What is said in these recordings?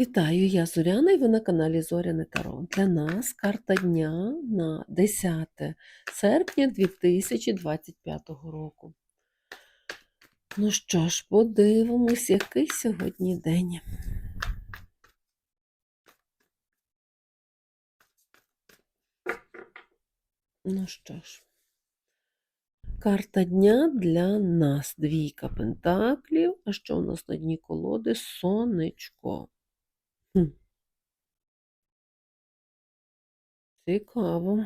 Вітаю, я Зоряна і ви на каналі Зоряне Таро. Для нас карта дня на 10 серпня 2025 року. Ну що ж, подивимось, який сьогодні день. Ну що ж, карта дня для нас. Двійка пентаклів. А що у нас на дні колоди? Сонечко. Цікаво.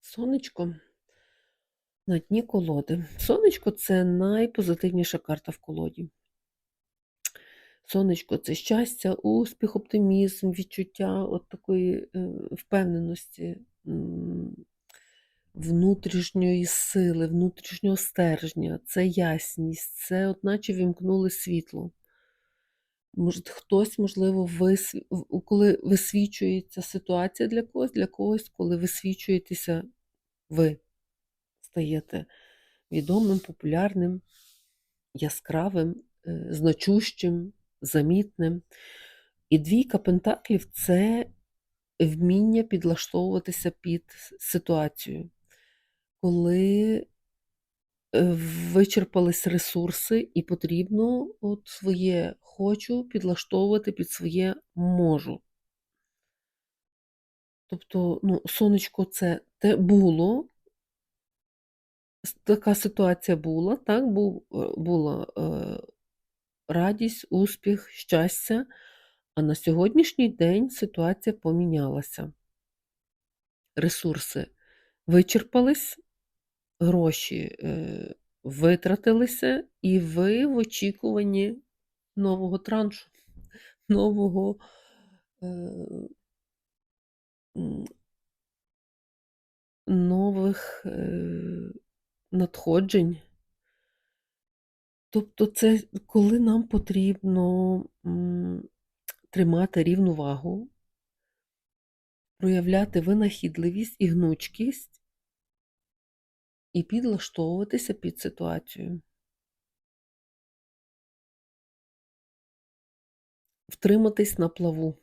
Сонечко на дні колоди. Сонечко це найпозитивніша карта в колоді. Сонечко це щастя, успіх, оптимізм, відчуття от такої е, впевненості, внутрішньої сили, внутрішнього стержня, це ясність, це от наче вімкнули світло. Може, хтось, можливо, висві... в- коли висвічується ситуація для когось, для когось, коли висвічуєтеся ви, стаєте відомим, популярним, яскравим, е, значущим, замітним. І двійка пентаклів це вміння підлаштовуватися під ситуацію. Коли вичерпались ресурси, і потрібно от своє хочу підлаштовувати під своє можу. Тобто, ну, сонечко це те було, така ситуація була, так, був, е, була е, радість, успіх, щастя, а на сьогоднішній день ситуація помінялася. Ресурси вичерпались, гроші е, витратилися, і ви в очікуванні нового траншу, нового е, нових е, надходжень. Тобто, це коли нам потрібно тримати рівновагу, проявляти винахідливість і гнучкість і підлаштовуватися під ситуацію. Втриматись на плаву.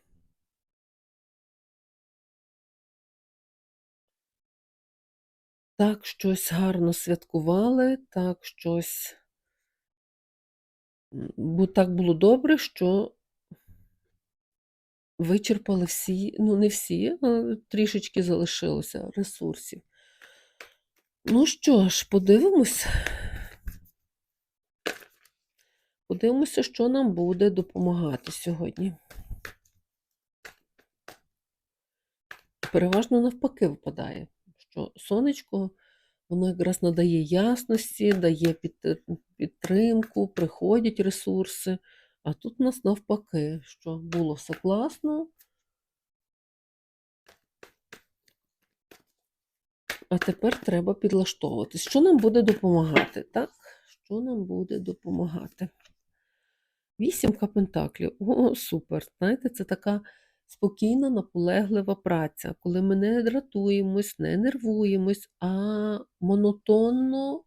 Так щось гарно святкували, так щось бо так було добре, що вичерпали всі, ну не всі, а трішечки залишилося ресурсів. Ну що ж, подивимось. Подивимося, що нам буде допомагати сьогодні. Переважно навпаки випадає, що сонечко, воно якраз надає ясності, дає підтримку, приходять ресурси. А тут у нас навпаки, що було все класно, а тепер треба підлаштовуватись. Що нам буде допомагати? Так? Що нам буде допомагати? Вісімка пентаклів. О, супер. Знаєте, це така спокійна, наполеглива праця, коли ми не дратуємось, не нервуємось, а монотонно,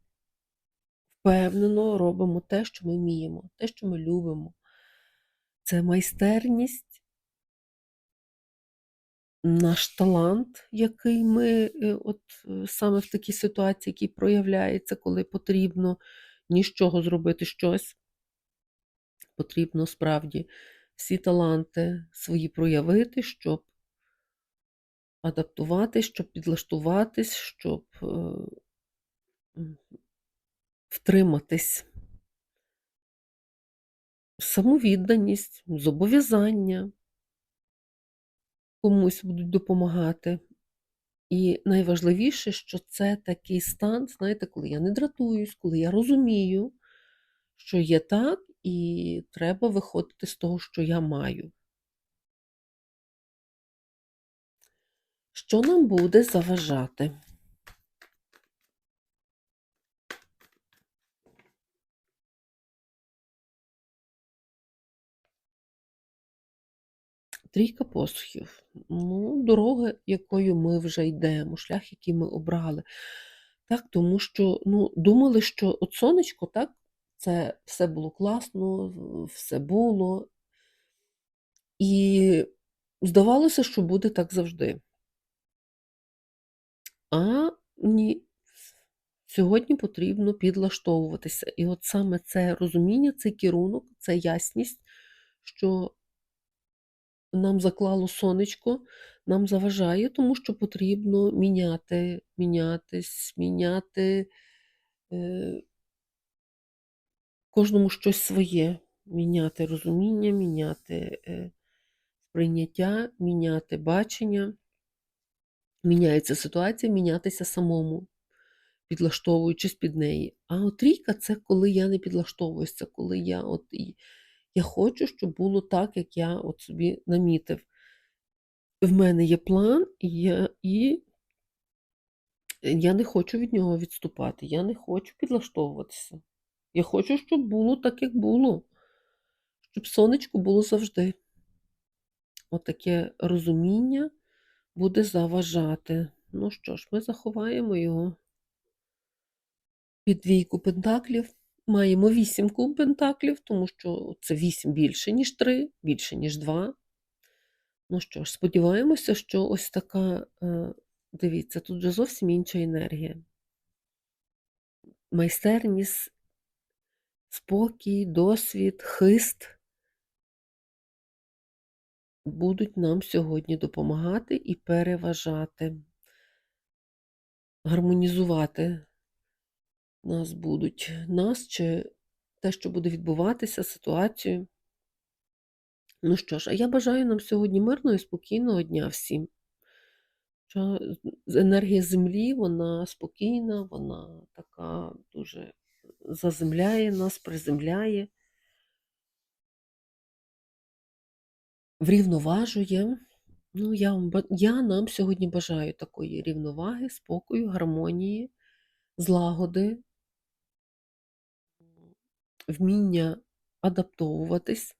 впевнено робимо те, що ми вміємо, те, що ми любимо. Це майстерність, наш талант, який ми е, от е, саме в такій ситуації, який проявляється, коли потрібно ні з чого зробити щось. Потрібно справді всі таланти свої проявити, щоб адаптуватись, щоб підлаштуватись, щоб е, втриматись. Самовідданість, зобов'язання комусь будуть допомагати. І найважливіше, що це такий стан, знаєте, коли я не дратуюсь, коли я розумію, що є так, і треба виходити з того, що я маю. Що нам буде заважати? Трійка посухів. Ну, дорога, якою ми вже йдемо, шлях, який ми обрали. Так, тому що ну, думали, що от сонечко, так, це все було класно, все було. І здавалося, що буде так завжди. А ні. Сьогодні потрібно підлаштовуватися. І от саме це розуміння, цей керунок, це ясність, що нам заклало сонечко, нам заважає, тому що потрібно міняти, мінятись, міняти е, кожному щось своє, міняти розуміння, міняти е, сприйняття, міняти бачення. Міняється ситуація, мінятися самому, підлаштовуючись під неї. А от трійка це коли я не підлаштовуюсь, це коли я от і я хочу, щоб було так, як я от собі намітив. В мене є план, і я, і я не хочу від нього відступати. Я не хочу підлаштовуватися. Я хочу, щоб було так, як було. Щоб сонечко було завжди. Отаке розуміння буде заважати. Ну що ж, ми заховаємо його під двійку пентаклів. Маємо вісімку пентаклів, тому що це вісім більше, ніж три, більше, ніж два. Ну що ж, сподіваємося, що ось така, е, дивіться, тут вже зовсім інша енергія. Майстерність, спокій, досвід, хист будуть нам сьогодні допомагати і переважати, гармонізувати нас будуть, нас чи те, що буде відбуватися, ситуацію. Ну що ж, а я бажаю нам сьогодні мирного і спокійного дня всім. Енергія землі, вона спокійна, вона така дуже заземляє нас, приземляє, врівноважує. Ну, я, вам я нам сьогодні бажаю такої рівноваги, спокою, гармонії, злагоди, вміння адаптовуватись.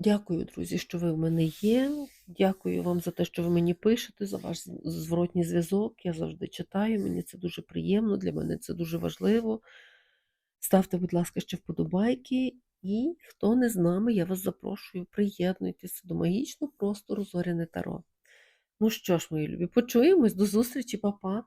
Дякую, друзі, що ви в мене є. Дякую вам за те, що ви мені пишете, за ваш зворотній зв'язок. Я завжди читаю, мені це дуже приємно, для мене це дуже важливо. Ставте, будь ласка, ще вподобайки. І хто не з нами, я вас запрошую, приєднуйтеся до магічного простору Зоряне Таро. Ну що ж, мої любі, почуємось, до зустрічі, па-па!